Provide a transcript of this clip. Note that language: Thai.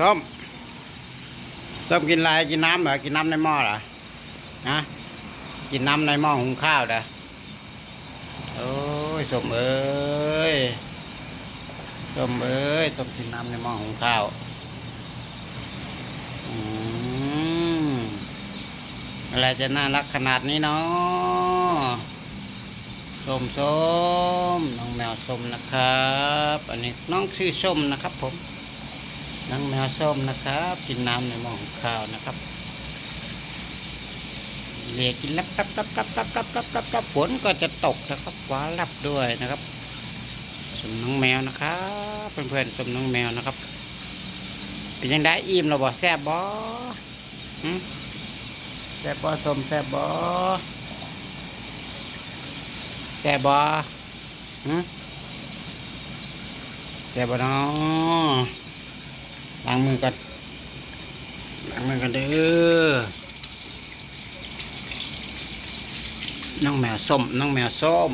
ส้มส้มกินอะไรกินน้ำเหรอกินน้ำในหม้อเหรอนะกินน้ำในหม้อหุงข้าวเด้อโอ้ยส้มเอ้ยส้มเอ้ยส้มกินน้ำในหม้อหุงข้าวอืมอะไรจะน่ารักขนาดนี้เนาะส้มส้มน้องแมวส้มนะครับ อันนี้น้องชื่อส้มนะครับผม น้องแมวส้มนะครับ กินน้ำในหม้อหุงข้าวนะครับเลียกินลับลับลับลับลับลับลับลับลับฝนก็จะตกนะครับฟ้ารับด้วยนะครับสมน้องแมวนะครับเพื่อนๆสมน้องแมวนะครับ เป็นยังไงอิ่มเราบ่แซ่บบ่หึแซ่บบ่สมแซ่บบ่แซ่บบ่หึแซ่บบ่เนาะ ล้างมือก่อนล้างมือกันเด้อน้องแมวส้ม น้องแมวส้ม